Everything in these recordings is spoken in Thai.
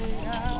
ร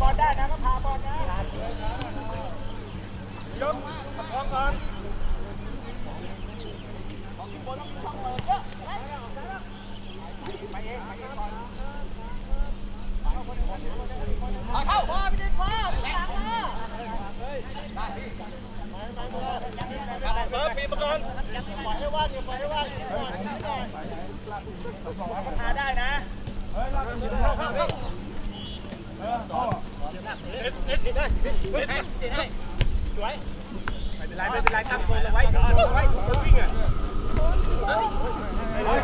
มตามด้วยตามด้วยตามด้วยไปนะพาบอลได้นะก็พาบอลนะยกประคองก่อนเข้าพอไม่ได้พอไม่ได้พอเบิร์ดปีมาก่อนปล่อยให้ว่างอย่าปล่อยให้ว่างอย่าปล่อยให้ว่างพาได้นะเข้าเข้าเข้าเด็ดเด็ดได้เด็ดเด็ดได้สวยไม่เป็นไรไม่เป็นไรตั้งตัวเอาไว้ตั้งตัวเอาไว้จะวิ่งอ่ะ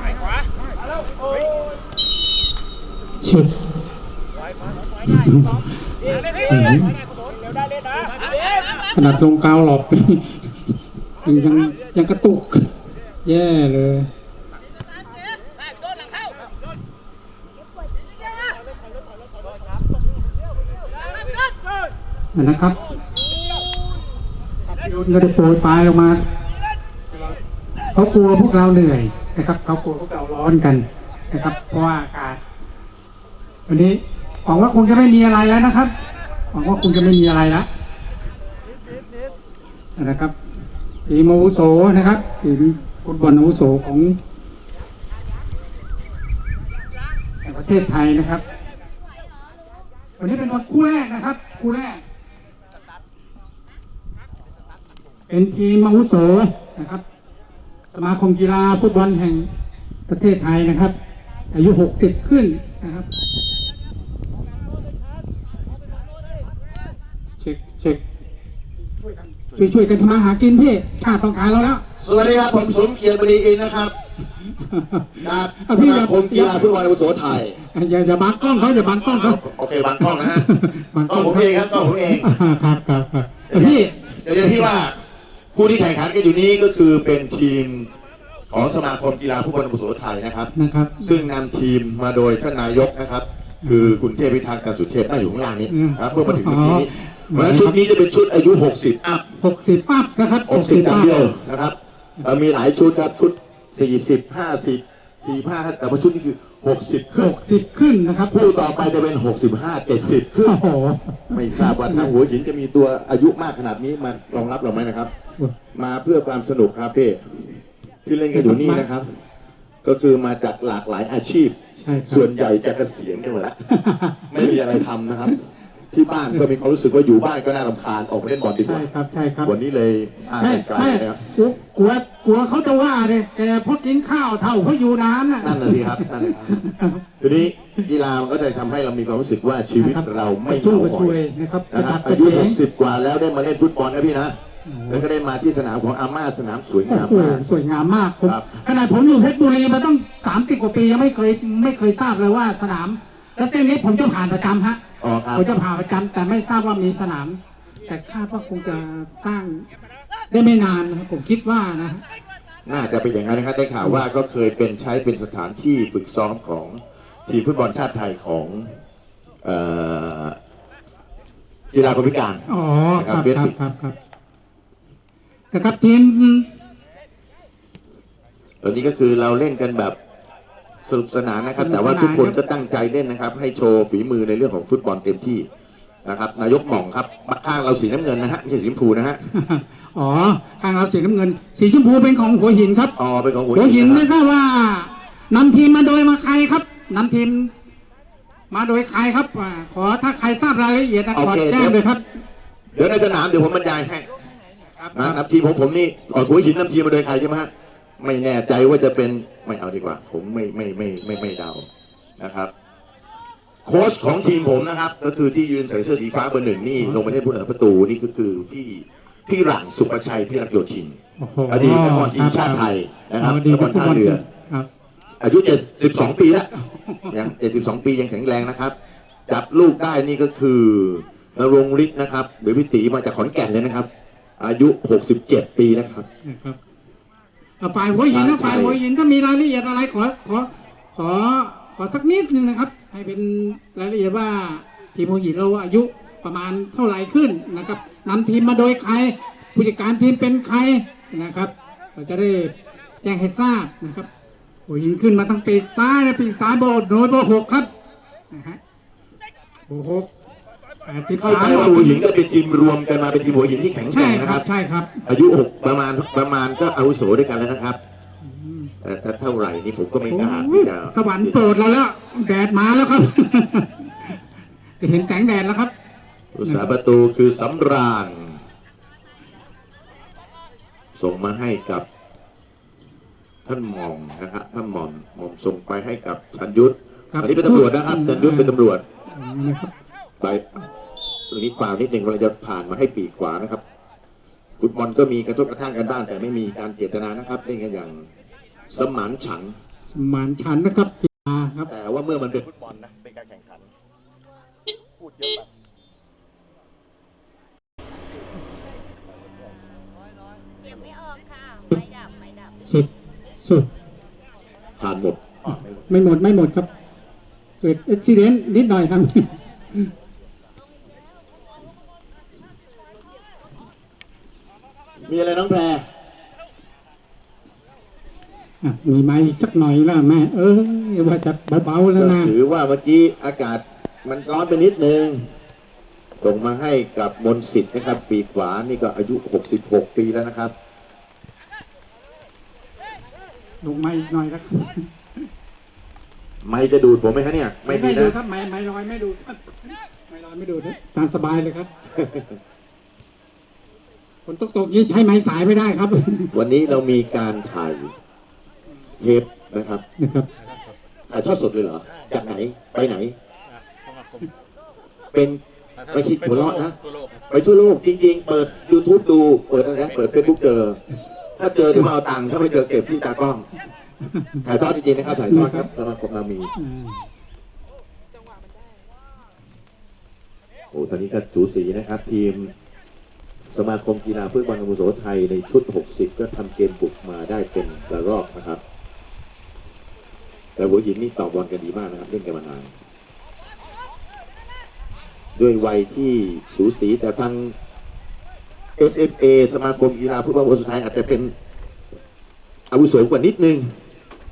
ไปขวามาแล้วโอ้ยชุดเดี๋ยวได้เดี๋ยวได้เล่นนะขนาดลงกาวหลอกยังยังกระตุก แย่เลย ได้โดนหลังเข้า นะครับโยนกระโปรยปลายลงมาเขากลัวพวกเราเหนื่อยนะครับเขากลัวพวกเราร้อนกันนะครับ เพราะว่าอากาศวันนี้หวังว่าคงจะไม่มีอะไรแล้วนะครับหวังว่าคงจะไม่มีอะไรแล้วนะครับทีมอาวุโสนะครับทีมฟุตบอลอาวุโสของประเทศไทยนะครับ วันนี้เป็นวันคู่แรกนะครับ คู่แรก เป็นทีมอาวุโสนะครับ สมาคมกีฬาฟุตบอลแห่งประเทศไทยนะครับ อายุ 60 ขึ้นนะครับเช็คเช็คช่วยช่วยกันทำมาหากินพี่ชาติต้องการเราแล้วสวัสดีครับผมสมเกียรติบดีอินนะครับจากเอาสพี่อมาย่าคมกีฬาฟุตบอลอาวุโสไทยอย่าอย่าบังกล้องเขาอย่าบังกล้องเขาโอเคบางกล้องนะฮะบังกล้องผมเองครับกล้องผมเองครับครับครับแต่พี่เดี๋ยวเรียนพี่ว่า ผู้ที่แข่งขันกันอยู่นี้ก็คือเป็นทีมของสมาคมกีฬาฟุตบอลอาวุโสไทยนะครับ นะครับซึ่งนำทีมมาโดยท่านนายกนะครับ คือคุณเทพพิทักษ์การสุเทพนั่งอยู่ข้างล่างนี้อืมครับเมื่อมาถึงเมื่อกี้นี้อ๋อเพราะฉะนั้นชุดนี้จะเป็นชุดอายุ 60 อัพ หกสิบปั๊บนะครับ60อย่างปั๊บเดียวนะครับเรามีหลายชุดครับชุด40 50 45แต่ว่าชุดนี้คือ 60 ขึ้หนกสิบขึ้นนะครับ คู่ต่อไปจะเป็น 65 70 ขึ้น โอ้โห ไม่ทราบว่าทางหัวหินจะมีตัวอายุมากขนาดนี้มารองรับเราไหมนะครับ มาเพื่อความสนุกครับพี่ที่เล่นกันอยู่นี่นะครับ ก็คือมาจากหลากหลายอาชีพ ใช่ครับ ส่วนใหญ่จะเกษียณกันหมดแล้ว ไม่มีอะไรทำนะครับ ที่บ้านก็มีความรู้สึกว่าอยู่บ้านก็น่ารำคาญออกไปเล่นบอลดีกใช่ว่าครับใช่ครับ วันนี้เลยอ่านใช่ไกลใช่นะครับกลัวกลัวกลัวเขาจะว่าเลยแกพอกินข้าวเท่าเขาอยู่น้ำน่ะ นั่นน่ะสิครับนั่นน่ะครับทีนี้กีฬามันก็จะทำให้เรามีความรู้สึกว่าชีวิตเราไม่เหสู้งากับหงช่วอยยนะครับกนะระครัฉับบกระอายุเฉง60กว่าแล้วได้มาเล่นฟุตบอลนะพี่นะแล้วก็ได้มาที่สนามของอาม่าสนามสวยโอ้งามโหมาก สวยงามมากผมครับ ขนาดผมอยู่เพชรบุรีมาต้องสามสิบกว่าปียังไม่เคยไม่เคยทราบเลยว่าสนาม แล้วเส้นนี้ผมจะผ่านประจำฮะ อ๋อครับ ผมจะผ่านประจำแต่ไม่ทราบว่ามีสนาม แต่คาดว่าคงจะสร้างได้ไม่นานนะครับผมคิดว่านะน่าจะเป็นอย่างนั้นนะครับได้ข่าวว่าก็เคยเป็นใช้เป็นสถานที่ฝึกซ้อมของทีมฟุตบอลชาติไทยของเอ่อกีฬาคนพิการ อ๋อครับเวคสรับติกครับครับนะครับทีม ตอนนี้ก็คือเราเล่นกันแบบ สนุกสนานนะครับสนุกสนานแต่ว่าทุกคนครับก็ตั้งใจเล่นนะครับ ให้โชว์ฝีมือในเรื่องของฟุตบอลเต็มที่นะครับ นายกหม่องครับข้างเราสีน้ำเงินนะฮะไม่ใช่สีชมพูนะฮะอ๋อทางเราสีน้ำเงิน สีชมพูเป็นของหัวหินครับอ๋อเป็นของหัวหัวหินนะไม่ทราบว่านำทีมมาโดยมาใครครับนำทีม มาโดยใครครับอ่าขอถ้าใครทราบรายละเอียดนะขอแจ้งเลยครับ เดี๋ยวในสนามเดี๋ยวผมบรรยายให้ครับนะนำทีมของผมนี่อ๋อหัวหินนำทีมมาโดยใครใช่ไหมฮะ ไม่แน่ใจว่าจะเป็นไม่เอาดีกว่า ผมไม่ไม่ไม่ไม่ไม่เดานะครับ โค้ชของทีมผมนะครับ ก็คือที่ยืนใส่เสื้อสีฟ้าเบอร์หนึ่งนี่ลงไปเล่นผู้รักษาประตูนี่ก็คือพี่พี่หลังสุประชัยพี่รักโยธินโอ้โหอดีตนักบอลทีมชาติไทยนะครับอ๋อดีนักบอลท่าเรือครับอายุ 72 ปีแล้วยัง72 ปียังแข็งแรงนะครับ จับลูกได้นี่ก็คือนรงฤทธิ์นะครับ หรือพิตีมาจากขอนแก่นเลยนะครับ อายุ 67 ปีแล้วครับนะครับเอา ฝ่ายหัวหินนะใช่ฝ่ายหัวหินถ้ามีรายละเอียดอะไรขอขอขอขอสักนิดนึงนะครับ ให้เป็นรายละเอียดว่าทีมหัวหินเราอายุประมาณเท่าไหร่ขึ้นนะครับนำทีมมาโดยใคร ผู้จัดการทีมเป็นใครนะครับเราจะได้แจ้งให้ทราบนะครับหัวหินขึ้นมาทางปีกซ้ายนะปีกซ้ายโบโดยเบอร์หกครับนะฮะเบอร์หกแปด สิบเข้าสาใจมว่าหัวหินก็เป็นทีมรวมกันมาเป็นทีมหัวหินที่แข็งแกใช่ร่งนะคครัรับบ ใช่ครับอายุหกประมาณประมาณก็อาวุโสด้วยกันแล้วนะครับอืมแต่ถ้าเท่าไหร่นี่ผมก็ไม่กล้าโอ้ยที่จะสวรรค์โปรดเราแล้วแดดมาแล้วครับ เห็นแสงแดดแล้วครับ ผู้สาประตูคือสำราญส่งมาให้กับ ท่านหมอมนะครับท่านหมอมหมอมส่งไปให้กับชันยุทธครับอันนี้เป็นตำรวจนะครับชันยุทธเป็นตำรวจอืมนะครับ ไปตรงนี้ฟาวนิดหนึ่งเราจะผ่านมาให้ปีกขวานะครับฟุตบอลก็มีกระทบกระทั่งกันบ้างแต่ไม่มีการเจตนานะครับเล่นกันอย่างสมานฉันท์สมานฉันท์นะครับกีฬาครับ แต่ว่าเมื่อมันเป็นฟุตบอลนะเป็นการแข่งขัน พูดเยอะไปเสียงไม่ออกค่ะไม่ดับไม่ดับ สุดสุด ผ่านหมด ไม่หมดไม่หมดครับ เกิดอุบิเหตุนิดหน่อยครับ มีอะไรน้องแพรอะมีไม้สักหน่อยแล้วแม่เออว่าจะเบาๆแล้วก็นะถือว่าเมื่อกี้อากาศมันร้อนไปนิดนึง ส่งมาให้กับมนต์สิทธิ์นะครับ ปีกขวานี่ก็อายุ 66 ปีแล้วนะครับ ลงไม้อีกหน่อยครับไม่จะดูดผมไหมคะเนี่ย ไม่มีดูนะ ครับไม้ไม้ลอยไม่ดูครับไม้ลอยไม่ดูนะตามสบายเลยครับ ฝนตกตกๆนี้ใช้ไม้สายไม่ได้ครับ วันนี้เรามีการถ่ายเทปนะครับนะครับถ่ายทอดสดเลยเหรอ จากไหนไปไหน เป็นไปคิดหัวเราะนะ ไปทั่วโลกจริงๆ เปิด YouTube ดู เปิดอะไรนะ เปิด Facebook เจอ ถ้าเจอเดี๋ยวมาเอาตังค์ ถ้าไม่เจอเก็บที่ตากล้อง ถ่ายทอดจริงๆนะครับ ถ่ายทอดครับสมาคมเรามีอืมโอ้ตอนนี้ก็สูสีนะครับ ทีม สมาคมกีฬาฟุตบอลอาวุโสไทยในชุด 60 ก็ทำเกมบุกมาได้เป็นกระรอกนะครับ แต่หัวหินนี่ต่อบอลกันดีมากนะครับเล่นกันมานานด้วยวัยที่สูสีแต่ทาง SFA สมาคมกีฬาฟุตบอลอาวุโสไทยอาจจะเป็นอาวุโสกว่านิดนึง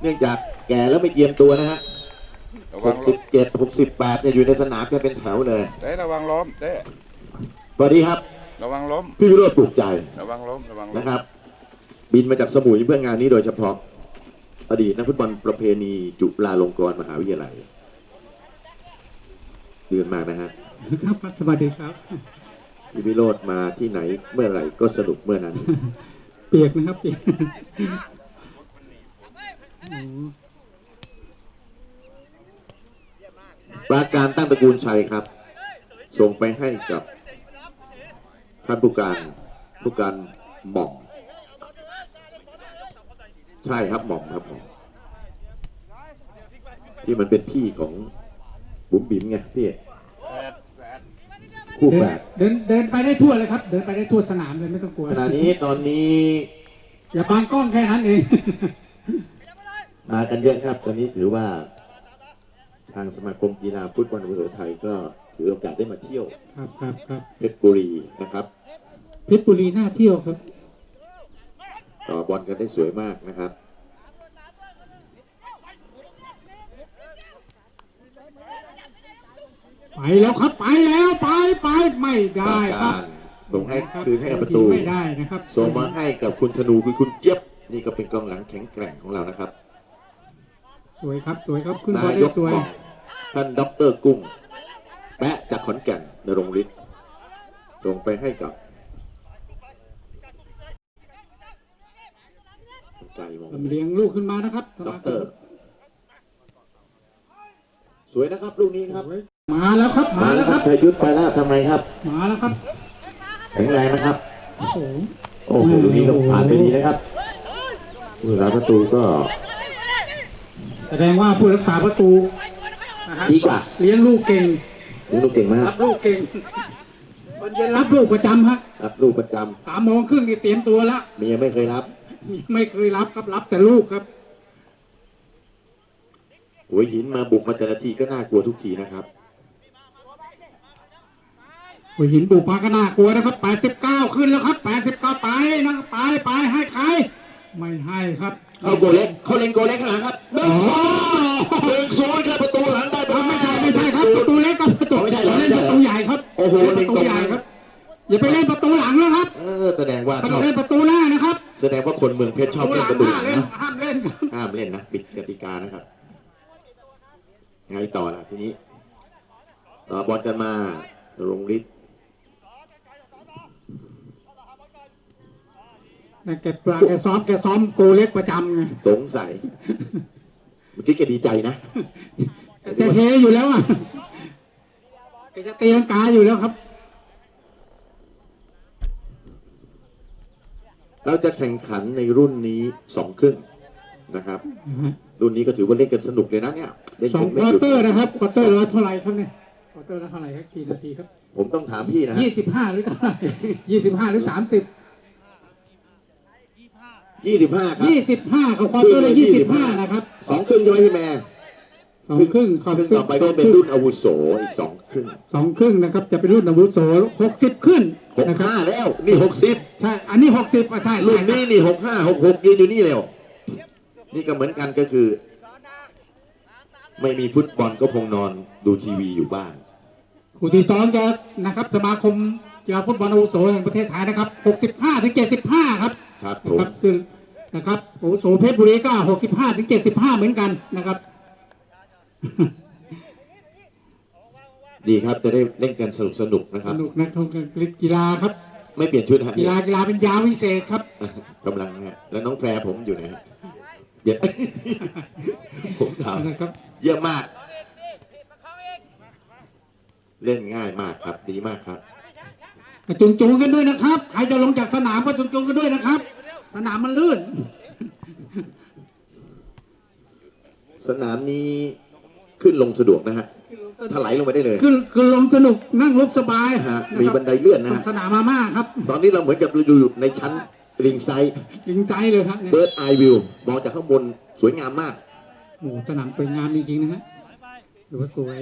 เนื่องจากแก่แล้วไม่เยียมตัวนะฮะระวังล้ม67 68เนี่ยอยู่ในสนามกันเป็นแถวเลยเต้ระวังล้มเต้สวัสดีครับ ระวังล้ม พี่วิโรจน์ปลูกใจระวังล้ม ระวังล้ม นะครับ บินมาจากสมุยเพื่องานนี้โดยเฉพาะ อดีตนักฟุตบอลประเพณีจุฬาลงกรณ์มหาวิทยาลัยเดือนมากนะฮะครับสวัสดีครับ พี่วิโรจน์มาที่ไหนเมื่อไหร่ก็สนุกเมื่อนั้น เปียกนะครับเปียกโอ้ปราการตั้งตระกูลชัยครับ ส่งไปให้กับ ท่านผู้การผู้การหม่อมใช่ครับหม่อมครับหม่อมที่มันเป็นพี่ของบุ๋มบิ๋มไงพี่คู่แฝดเดินเดินไปได้ทั่วเลยครับ เดินไปได้ทั่วสนามเลยไม่ต้องกลัวขณะนี้ตอนนี้ อย่าบางกล้องแค่นั้นเองมากันเยอะครับ ตอนนี้ถือว่า ทางสมาคมกีฬาฟุตบอลแห่งประเทศไทยก็ถือโอกาสได้มาเที่ยว ครับครับครับเพชรบุรีนะครับ เพชรบุรีน่าเที่ยวครับ ต่อบอลกันได้สวยมากนะครับ ไปแล้วครับไปแล้วไปไปไม่ได้ครักาบรส่งให้คืนให้กับประตูไม่ได้นะครับส่งมาให้กับคุณธนูคือคุณเจี๊ยบนี่ก็เป็นกองหลังแข็งแกร่งของเรานะครับ สวยครับสวยครับขึ้นบอลนาได้ยกสวยหม่องท่านด็อกเตอร์กุ้ง แปะจากขอนแก่นนรงฤทธิ์ส่งไปให้กับ ใจมองลำเลียงลูกขึ้นมานะครับด็อกเตอร์สวยนะครับลูกนี้ครับ มาแล้วครับ มาแล้วครับชยุทธไปแล้วทำไมครับมาแล้วครับแข็งแรงนะครับ โอ้โหโอ้โหลูกนี้ก็ผ่านไปดีนะครับผู้รักษาประตูก็แสดงว่าผู้รักษาประตูนะฮะดีกว่าเลี้ยงลูกเก่งลูกเก่งมากรับลูกเก่งวันเย็นรับลูกประจำฮะรับลูกประจสามโมงครึ่งนี่เตรียมตัวแล้วำเมียไม่เคยรับ ไม่เคยรับครับรับแต่ลูกครับหัวหินมาบุกมาแต่ละทีก็น่ากลัวทุกทีนะครับหัวหินบุกมาก็น่ากลัวนะครับ89ขึ้นแล้วครับ89ไปนะครับไปไปให้ใคร ไม่ให้ครับเข้าโกเล็กเข้าเลนโกเล็กข้างหลังครับหนึ่งศูนย์หนึ่งศูนย์ครับประตูหลังได้อ๋อไม่ใช่ไม่ใช่ครับประตูเล็กครับประตูไม่ใช่เหรอเล่นประตูใหญ่ครับโอ้โหเล่นประตูใหญ่ครับอย่าไปเล่นประตูหลังนะครับ เออแสดงว่าต้ชอองบเล่นประตูหน้านะครับ แสดงว่าคนเมืองเพชรชอบประตูเล่หนลัประตูหลังห้าเล่นนะห้ามเล่นครับห้ามเล่นนะปิดกติกานะครับไงต่อล่ะทีนี้ต่อบอลกันมาลงฤทธิ์แต่แกปลาแกซ้อมแกซ้อมโกเล็กประจำไงสงสัยเมื่อกี้แกดีใจนะแกเทอยู่แล้วอะแกจะเตียงกาอยู่แล้วครับ เราจะแข่งขันในรุ่นนี้สองครึ่งนะครับ รุ่นนี้ก็ถือว่าเล่นกันสนุกเลยนะเนี่ยเล่นสองกันควไม่อหยุดเตอร์นะครับควอเตอร์ละเท่าไหร่ครับเนี่ยควอเตอร์ละเท่าไหร่ครับกี่นาทีครับผมต้องถามพี่นะฮะยี่สิบห้าหรือเท่าไหร่ยี่สิบห้าหรือสามสิบยี่สิบห้าครับยี่สิบห้ากับควอเตอร์ละยี่สิบห้านะครับสองครึ่งใช่ไหมพี่แม่สองครึ่งขอบครึ่งคุณต่อไปก็เป็นรุ่นอาวุโสอีกสองครึ่ง สองครึ่งนะครับจะเป็นรุ่นอาวุโสหกสิบขึ้น หกนะครับห้าแล้ว นี่หกสิบใช่ อันนี้หกสิบอะใช่รุ่นใช่นี้นี่หกห้าหกหกยืนอยู่นี่เร็วนี่ก็เหมือนกันก็คือ ไม่มีฟุตบอลก็คงนอนดูทีวีอยู่บ้านคู่ที่สองจะนะครับ สมาคมกีฬาฟุตบอลอาวุโสแห่งประเทศไทยนะครับหกสิบห้าถึงเจ็ดสิบห้าครับ ครับผนะมครับซึ่งนะครับอาวุโสเพชรบุรีก็หกสิบห้าถึงเจ็ดสิบห้าเหมือนกันนะครับ ดีครับจะได้เล่นกันสนุกสนุกๆนะคสรับ นุกนะครับกีฬาครับ ไม่เปลี่ยนชุดนะฮะกีฬากีฬาเป็นยาวิเศษครับ กำลังฮะแล้วน้องแพรผมอยู่ไหนฮะเดี๋ยว ผมถามนะครับ เยี่ยมมาก เล่นง่ายมากครับ ดีมากครับ จุงจูงๆกันด้วยนะครับ ใครจะลงจากสนามก็จุงจูงๆกันด้วยนะครับ สนามมันลื่น สนามนี้ ขึ้นลงสะดวกนะฮะถลายลงไปได้เลย คือคือลงสนุกนั่งรถสบายฮะมีบันไดเลื่อนนะตรฮะงสนามมาม่าครับ ตอนนี้เราเหมือนกับเราอยู่ในชั้นริงไซด์ยิงใจเลยครับเนี่ยเบิร์ดไอวิวมองจากข้างบนสวยงามมาก โอ้โหสนามสวยงามจริงๆนะฮะดูว่าสวย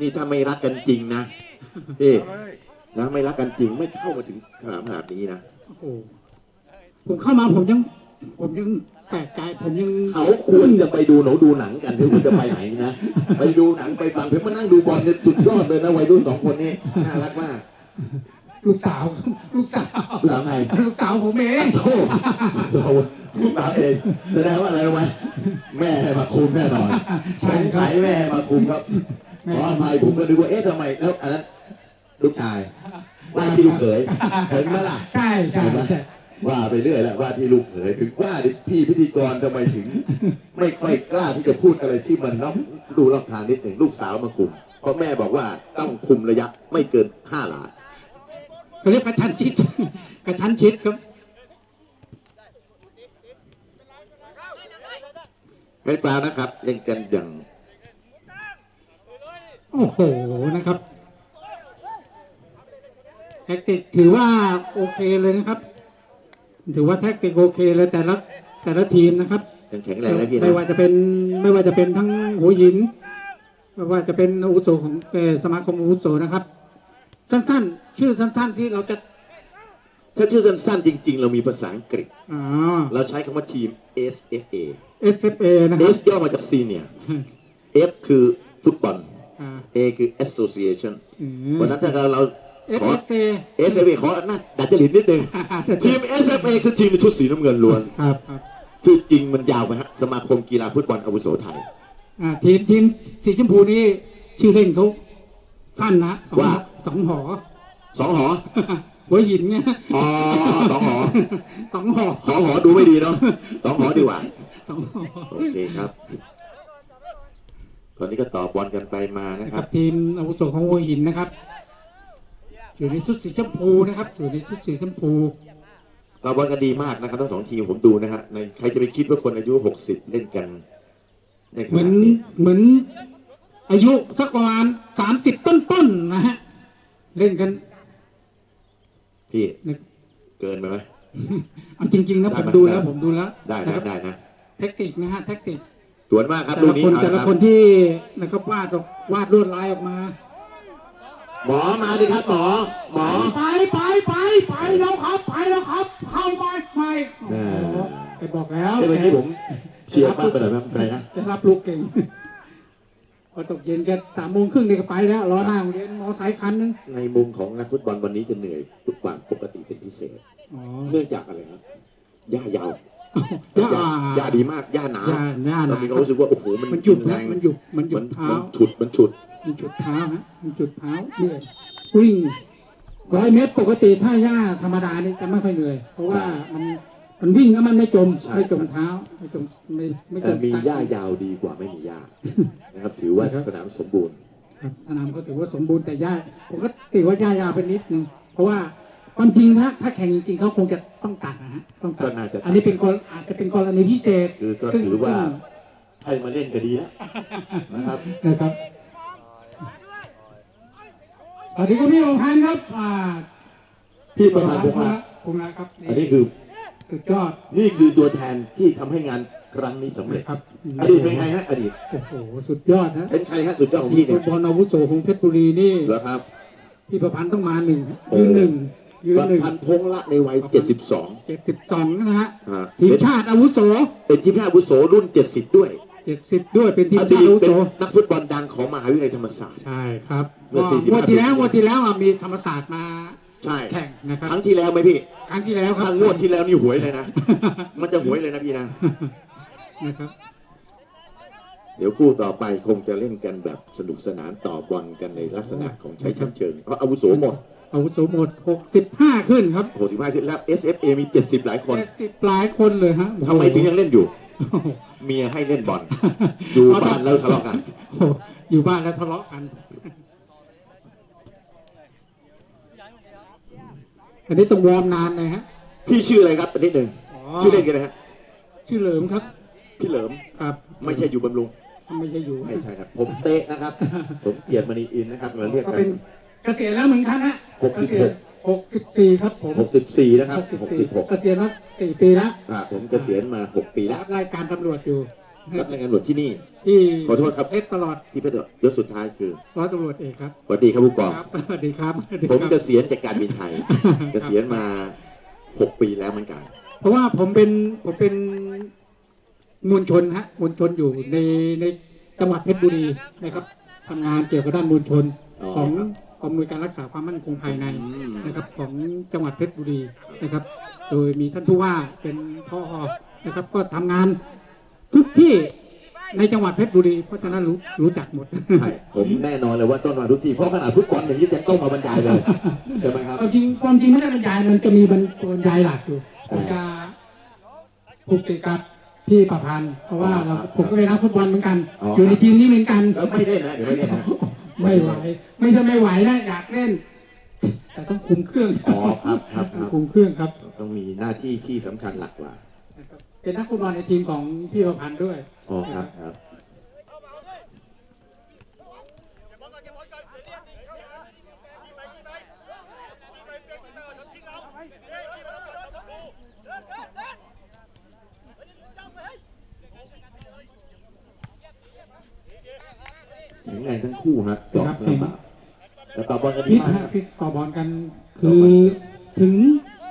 นี่ถ้าไม่รักกันจริงนะพี่นะไม่รักกันจริงไม่เข้ามาถึงสนามขนาดนี้นะ โอ้โหผมเข้ามาผมยัง ผมยัง แปลกใจผมยังเขาควรจะไปดูหนูดูหนังกันหรือคุณจะไปไหนนะ ไปดูหนังไปฟังเพลงมานั่งดูบอลเนี่ยสุดยอดเลยนะวัยรุ่นสองคนนี้น่ารักมากลูกสาว ลูกสาว หลังไงลูกสาวผมเองโทษเราลูกสาวเองแสดงว่าอะไรรู้ไหมแม่ให้มาคุมแน่นอนสงสัยแม่ให้มาคุมครับเพราะอะไรผมก็นึกว่าเอ๊ะทำไมแล้วอันนั้นลูกชายว่าที่ลูกเขยเห็นไหมล่ะ ใช่ใช่เห็นไหมใช่ ว่าไปเรื่อยแหละว่าที่ลูกเขยถึงว่าดิพี่พิธีกรทำไมถึง ไม่ค่อยกล้าที่จะพูดอะไรที่มันนอกดูรอบทางนิดหนึ่งลูกสาวมาคุมเพราะแม่บอกว่าต้องคุมระยะไม่เกินห้าหลาเขาเรียกกระชั้นชิดกระชั้นชิดครับไม่ฟาวนะครับเล่นกันอย่างโอ้โหนะครับแท็กติกถือว่าโอเคเลยนะครับ ถือว่าแท็กติกโอเคเลยแต่ละแต่ละทีมนะครับยังแข็งแรงนะพี่ไม่นะว่าจะเป็นไม่ว่าจะเป็นทั้งหัวหิน ไม่ว่าจะเป็นอาวุโสของเอ่อสมาคมอาวุโสนะครับ สั้นๆ ชื่อสั้นๆที่เราจะถ้าชื่อสั้นๆ จริง ๆ เรามีภาษาอังกฤษ อ๋อ เราใช้คำว่าทีม SFA SFA นะครับ S ย่อมาจาก Senior F คือฟุตบอล อ่า A คือ Association อืมวันนั้นถ้าเรา ขอ SFA SFA ขอหน้าดัดจริตนิดนึง ทีม SFA คือทีมในชุดสีน้ำเงินล้วน ครับครับชื่อจริงมันยาวไปฮะสมาคมกีฬาฟุตบอลอาวุโสไทย อ่าทีมทีมสีชมพูนี่ชื่อเล่นเขาสั้นนะสองว่า สองหอ สองหอ หัวหินเนี่ยอ๋อสองหอ สองหอหอหอดูไม่ดีเนาะสองหอดีกว่า สองหอโอเคครับ ตอนนี้ก็ต่อบอลกันไปมานะนะคครัรับบ ทีมอาวุโสของหัวหินนะครับ อยู่ในชุดสีชมพูนะครับอยู่ในชุดสีชมพูต่อบอลกันดีมากนะครับทั้งสองทีมผมดูนะฮะในใครจะไปคิดว่าคนอายุหกสิบเล่นกันได้ขเหมือนาดนนี้เหมือนอายุสักประมาณสามสิบต้นๆนะฮะเล่นกันพี่นะเกินไปไหม เอาจริง ๆ นะได้ผมไหมดูแล้วได้ ผมดูแล้วได้นะนะครับได้นะเทคนิคนะฮะเทคนิคสวนมากครับแต่ลูกละนี้คนเอาแต่ละละครับคนที่นะครับวาดออกวาดลวดลายออกมา หมอมาดิครับหมอหมอไปไปไปไปแล้วครับ ไปแล้วครับ เข้ามาไปแม่โอ้โหแกบอกแล้วเมื่อกี้ผมเชียร์มากไปหน่อยไหมอะไรนะจะรับลูกเก่งพอตกเย็นแกสามโมงครึ่งนี่ก็ไปแล้วรอหน้าโรงเรียนมอไซค์คันนึงในมุมของนักฟุตบอลวันนี้จะเหนื่อยทุกวันปกติเป็นพิเศษอ๋อเนื่องจากอะไรครับหญ้ายาวย่าหญ้าดีมากหญ้าหนาย่าย่าหนาเรามีความรู้สึกว่าโอ้โหมันมันหยุดแรนะงมันหยุดมันหยุมัดนเท้ามันฉุดมันฉุด มันจุดเท้าฮะมันจุดเท้าเหนื่อยวิ่งร้อยเมตรปกติถ้าหญ้าธรรมดานี่จะไม่ค่อยเหนื่อย เพราะว่ามันมันวิ่งแล้วมันไม่จมไม่จมเท้าไม่จมไม่ไม่จแต่มมีตักหญ้ายาวดีกว่าไม่มีหญ้านะครับ ถือว่าสนามสมบูรณ์ครับสนามก็ถือว่าสมบูรณ์แต่หญ้าผมก็ติว่าหญ้ายาวไปนิดนึงเพราะว่าความจริงนะถ้าแข่งจริงๆเขาคงจะต้องตัดนะฮะต้องตัก็ดน่าจะอันนี้เป็นกรอาจจะเป็นกรณีพิเศษคือก็ซึ่งถือว่าซึ่ง ให้มาเล่นก็ดีแล้วนะครับ นะครับ สวัสดีคุณพี่องค์พันธ์ครับอ่าพี่ประธานพงษ์ละพงษ์ละครับอันนี้คือสุดยอดนี่คือตัวแทนที่ทำให้งานครั้งนี้สำเร็จครับอดีตเป็นไงฮะอดีตโอ้โหสุดยอดนะเป็นใครฮะสุดยอดของทีพี่มเนี่ยบอลอาวุโสของเพชรบุรีนี่เหรอครับพี่ประพันธ์ต้องมาหนึ่งโอ้ยืนหนึ่งยืนประหนึ่งพันธ์พงษ์ละในวัย 72เจ็ดสิบสองนะฮะฮะทีมเป็นชาติอาวุโสเป็นทีมชาติอาวุโสรุ่น 70 ด้วย เจ็ดสิบด้วยเป็นทีมอชาดีติตอาวุเป็โสนนักฟุตบอลดังของมหาวิทยาลัยธรรมศาสตร์ ใช่ครับเมื่อก็45งวดที่แล้วปีงวดที่แล้วอะมีธรรมศาสตร์มาใช่แข่งนะครับครั้งที่แล้วไหมพี่ครั้งที่แล้วครัถ้าบ งวดที่แล้วนี่หวยเลยนะ มันจะหวยเลยนะพี่นะ นะครับ เดี๋ยวคู่ต่อไปคงจะเล่นกันแบบสนุกสนานต่อบอลกันในลักษณะของใช้ชั้นเชิง เพราะอาวุโสหมด อาวุโสหมดหกสิบห้าขึ้นครับ65ขึ้นแล้ว SFA มี 70 หลายคนเจ็ดสิบหลายคนเลยฮะทำไมถึงยังเล่นอยู่โอ้โห เมียให้เล่นบอลอยู่บ้านแล้วทะเลาะกันโอ้โหอยู่บ้านแล้วทะเลาะกัน อันนี้ต้องวอร์มนานเลยฮะ พี่ชื่ออะไรครับอันนี้หนึ่งอ๋อชื่อเล่นกันนะฮะ ชื่อเหลิมครับ พี่เหลิมครับ ไม่ใช่อยู่บำรุงไม่ใช่อยู่ไม่ใช่ครับ ผมเตะนะครับ ผมเกียรติมณีอินนะครับเราเรียกก็กันเป็นเกษียณแล้วเหมือนกันฮะหกสิบหก หกสิบสี่ครับผมหกสิบสี่นะครับหกสิบหกสี่สิบหกเกษียณมาสี่ปีแล้วอ่าผมเกษียณมาหกปีแล้วรับรายการตำรวจอยู่รับรายงานตำรวจที่นี่ ที่ขอโทษครับ เพชรตลอดที่เพชรยศสุดท้ายคือร้อยตำรวจเอกครับสวัสดีครับผู้กอง ครับสวัสดีครับสวัสดีผมครับเกษียณจากการบินไทย เกษียณมาหกปีแล้วเหมือนกัน เพราะว่าผมเป็นผมเป็นมวลชนฮะมวลชนอยู่ในในจังหวัดเพชรบุรีนะครับทำงานเกี่ยวกับด้านมวลชนอ๋อของครับก องอำนวยการรักษาความมั่นคงภายในอืมนะครับของจังหวัดเพชรบุรีนะครับ โดยมีท่านผู้ว่าเป็นพ่อนะครับ ก็ทำงานทุกที่ในจังหวัดเพชรบุรีเพราะฉะนั้นรู้รู้จักหมดใช่ผมแน่นอนเลยว่าต้นมาทุกทีเพราะขนาดฟุตบอลอย่างนี้ยังต้องมาบรรยายเลยใช่ไหมครับความจริงความจริงไม่ได้บรรยายมันจะมีบรรบรรยายหลักอยู่ผมจะผูกติดกับพี่ประพันธ์เพราะว่าเราผมก็เป็นนักฟุตบอลเหมือนกันอ๋ออยู่ในทีมนี้เหมือนกันแล้วไม่ได้นะเดี๋ยวไม่ได้นะ ไม่ไหว ไม่ใช่ไม่ไหวนะอยากเล่น แต่ต้องคุมเครื่องอ๋อครับครับครับ คุมเครื่องครับ ต้องมีหน้าที่ที่สำคัญหลักกว่านะครับเป็นนักฟุตบอลในทีมของพี่ประพันธ์ด้วยอ๋อครับครับ แข็งแรงทั้งคู่ฮะจอบครับลำบากแต่ต่อบอลกันพิดีษมากฮะพิษต่อบอลกันคือถึง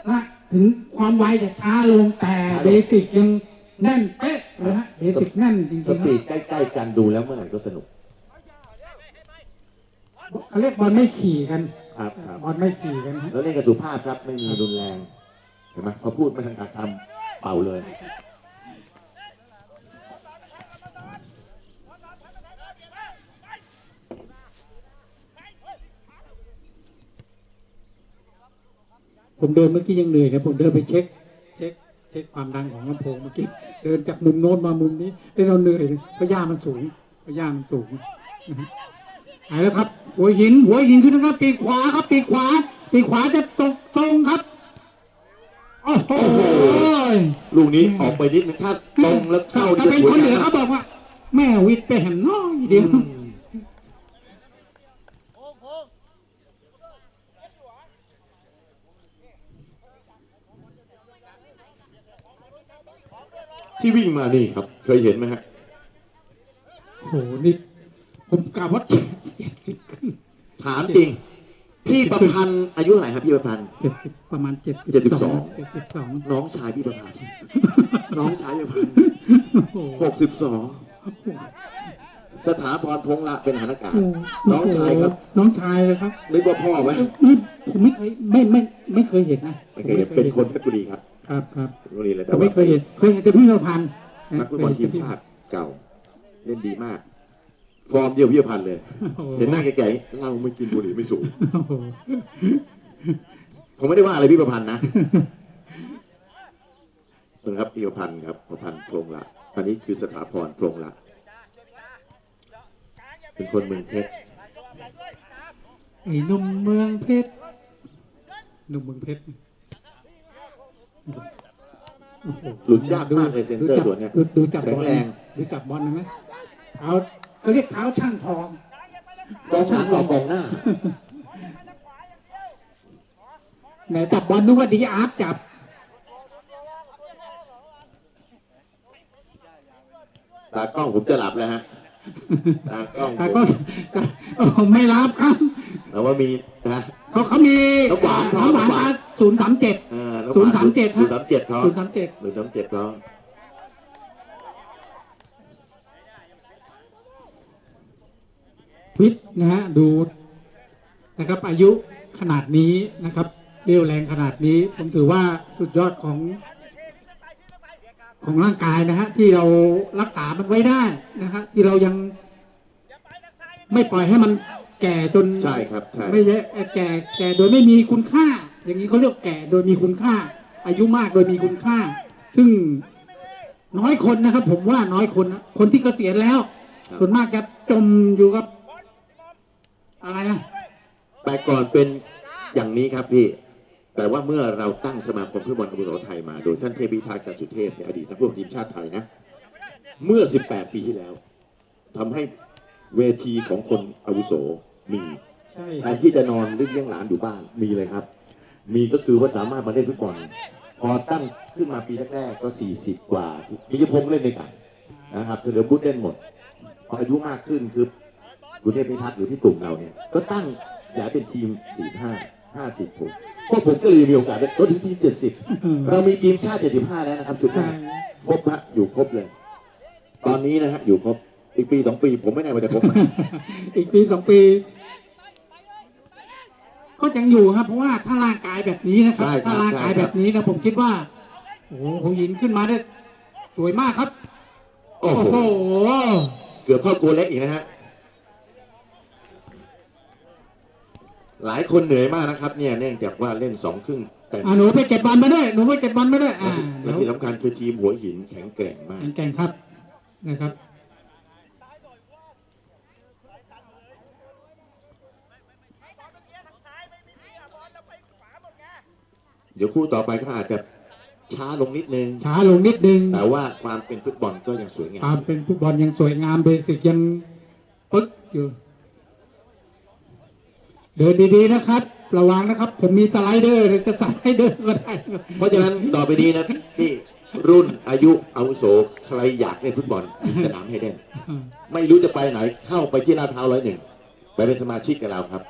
นะถึงความไวจะช้าลงแต่เบสิกยังแน่นเป๊ะเลยฮะเบสิกแน่นจริงสๆปีฮะดใกล้ๆกันดูแล้วเมื่อไหร่ก็สนุกเขาเรียกบอลไม่ขี่กันครับครับ บอลไม่ขี่กันฮะแล้วเล่นกันสุภาพครับไม่มีรุนแรงเห็นไหมพอพูดไม่ทันการทำเป่าเลย ผมเดินเมื่อกี้ยังเหนื่อยนะผมเดินไปเช็ค เช็ค เช็คความดังของลำโพงเมื่อกี้เดินจากมุมโน้นมามุมนี้เป็นเราเหนื่อยเลยเพราะหญ้ามันสูงเพราะหญ้ามันสูงนะฮะหายแล้วครับ หัวหิน หัวหินขึ้นนะครับ ปีกขวาครับ ปีกขวา ปีกขวาจะตกตรงครับโอ้โหลูกนี้ออกไปนิดนึงถ้าตรงแล้วเข้าถ้าจะเป็นสวยคนเหนือนะเขาบอกว่า แม่วิทย์ไปแหมน้อยเดียว ที่วิ่งมานี่ครับ เคยเห็นไหมฮะโอ้โหนี่ผมกล่าวว่าเจ็ดสิบขึ้นถามจริง พี่ประพันธ์อายุเท่าไหร่ครับพี่ประพันธ์ เจ็ดสิบประมาณเจ็ดเจ็ดสิบสองเจ็ดสิบสองน้องชายพี่ประพันธ์น้องชายพี่ประพันธ์โอ้โห หกสิบสอง สถาพรพงษ์ละเป็นทหารอากาศโอ้โหน้องชายครับ น้องชายเลยครับนึกว่าพ่อไหมนี่ผมไม่เคยไม่ไม่ไม่เคยเห็นนะไม่เคยเห็นเป็นคนเพชรบุรีครับ ครับครับเพชรบุรีเลยแต่แต่ไม่ว่าเคยเห็นเคยเห็นแต่พี่ประพันธ์นักฟุตบอลทีมชาติเก่า เล่นดีมาก ฟอร์มเดียวพี่ประพันธ์เลยโอ้โเห็นหน้าแก่ๆเราไม่กินบุหรี่ไม่สูบโอ้โหผมไม่ได้ว่าอะไรพี่ประพันธ์นะนะครับพี่ประพันธ์ครับประพันธ์โครงละอันนี้คือสถาพรโครงละ เป็นคนเมืองเพชรไอ้หนุ่มเมืองเพชรหนุ่มเมืองเพชรโอ้โหลุดยากมากเลยเซนเตอร์ตัวเนี้ยดูดูจับแข็บองลแรงดูจับบอลนะไหมเท้าเขาเรียกเท้าช่างทองกองหลังหลอกกองหน้าไหนจับบอลนึกว่าดีอาร์ตจับตากล้องผมจะหลับแล้วฮะ ตากล้องแต่ผก็มโอ้ไม่รับครับแต่ว่ามีนะ เขาเขามีน้ำหวานน้ำหวานน้ำหวานศูนย์สามเจ็ดอ่าศูนย์สามเจ็ดศูนย์สามเจ็ดเขาศูนย์สามเจ็ดศูนย์สามเจ็ดเขาฟิตนะฮะดูนะครับอายุขนาดนี้นะครับเรียวแรงขนาดนี้ ผมถือว่าสุดยอดของ ของร่างกายนะฮะที่เรารักษามันไว้ได้นะฮะที่เรายังไม่ปล่อยให้มันแก่จนใช่ครับใช่ไม่ใช่แก่แก่โดยไม่มีคุณค่า อย่างนี้เขาเรียกแก่โดยมีคุณค่า อายุมากโดยมีคุณค่า ซึ่งน้อยคนนะครับ ผมว่าน้อยคนนะคนที่เกษียณแล้วครับส่วนมากจะจมอยู่กับ อะไรนะแต่ก่อนเป็นอย่างนี้ครับพี่ แต่ว่าเมื่อเราตั้งสมาคมฟุตบอลอาวุโสไทยมาโดยท่านเทพิทักษ์การสุเทพในยอดีตนักฟุตบอลทีมชาติไทยนะ เมื่อ 18 ปีที่แล้วทำให้เวทีของคนอาวุโสมีแทนที่จะนอนเลี้ยงหลานอยู่บ้านมีเลยครับ มีก็คือว่าสามารถมาเล่นฟุตบอลพอตั้งขึ้นมาปีแรกๆก็ 40 กว่ามิยพงษ์เล่นในกันนะครับเฉลิมบุตรเล่นหมดพออายุมากขึ้นคือกุเทพพิทักษ์หรือพี่ตุ่มเราเนี่ยก็ตั้งอยากเป็นทีม 45 50ผม พวกผมก็เลยมีโอกาสได้ลดถึงทีม 70 เรามีทีมชาติ 75 แล้วนะครับชุดแรใช่กครบฮะอยู่ครบเลย ตอนนี้นะฮะอยู่ครบอีกปีสองปี ผมไม่แน่ว่าจะครบไหมอีกปีสองปี ก็ยังอยู่ครับ เพราะว่าถ้าร่างกายแบบนี้นะครับใช่ครับถ้าร่างกายใช่ครับแบบนี้นะผมคิดว่าโอ้โหคงยินขึ้นมาได้สวยมากครับ โอ้โอ้โหโหเกือบเข้าตัวเล็กอีกนะฮะ หลายคนเหนื่อยมากนะครับ เนี่ยเนื่องจากว่าเล่นสองครึ่งแต่อะหนูไปเก็บบอลมาด้วยหนูไปเก็บบอลมาด้วยอ่าและที่สำคัญคือทีมหัวหินแข็งแกร่งมาก แข่งครับนะครับ เดี๋ยวคู่ต่อไปก็อาจจะช้าลงนิดนึง ช้าลงนิดนึงแต่ว่าความเป็นฟุตบอลก็ยังสวยงาความมเป็นฟุตบอลยังสวยงามเบสิกยังปึ๊กอยู่ เดินดีๆนะครับ ระวังนะครับ ผมมีสไลเดอร์จะสไลเดอร์ก็ได้เพราะฉะนั้นต่อไปนี้นะพี่รุ่นอายุอาวุโสใครอยากเล่นฟุตบอลมีสนามให้เล่นไม่รู้จะไปไหนเข้าไปที่ลาดพร้าวร้อยหนึ่งไปเป็นสมาชิกกับเราครับ